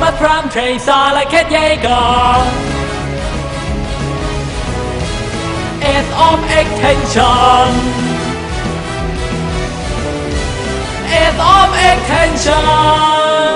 my prom train, all I can jager. It's of attention. It's of attention.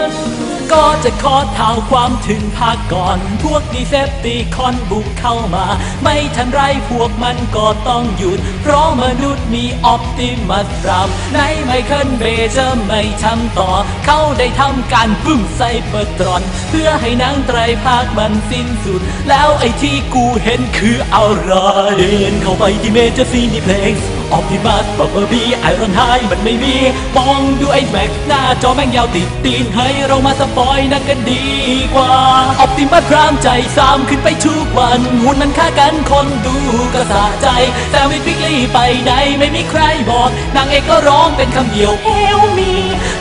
จะขอเท้าความถึงภาคก่อน พวกดีเซปตีคอนบุกเข้ามา ไม่ทันไรพวกมันก็ต้องหยุด เพราะมนุษย์มีออปติมัสรับในไมเคิลเบย์จะไม่ทำต่อ เขาได้ทำการบึ้มไซเปอร์ตรอน เพื่อให้นังไตรภาคมันสิ้นสุด แล้วไอที่กูเห็นคืออะไรเดินเข้าไปที่เมเจอร์ซีนีเพลง ออปติมัสบับเบอร์บีไอรอนไฮมันไม่มี มองดูไอ้แม็กหน้าจอแม่งยาวติดตีนให้เรามาสปอยนักกันดีกว่า ออปติมัสพรามใจซ้ำขึ้นไปทุกวันหุ่นมันฆ่ากันคนดูก็สะใจ แต่วิทวิกลี่ไปไหนไม่มีใครบอกนางเอกก็ร้องเป็นคำเดียวเอลมี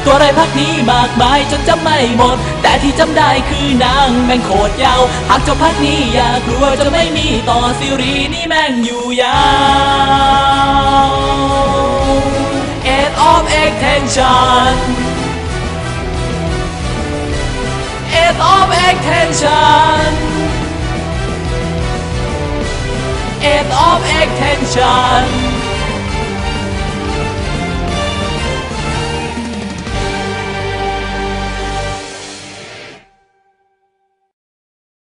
ตัวไรพักนี้มากมายจนจำไม่หมด แต่ที่จำได้คือนางแม่งโคตรยาว หากจบพักนี้อย่ากลัวจะไม่มีต่อซีรีส์นี้แม่งอยู่ยาว attention. It's of attention. It's of attention.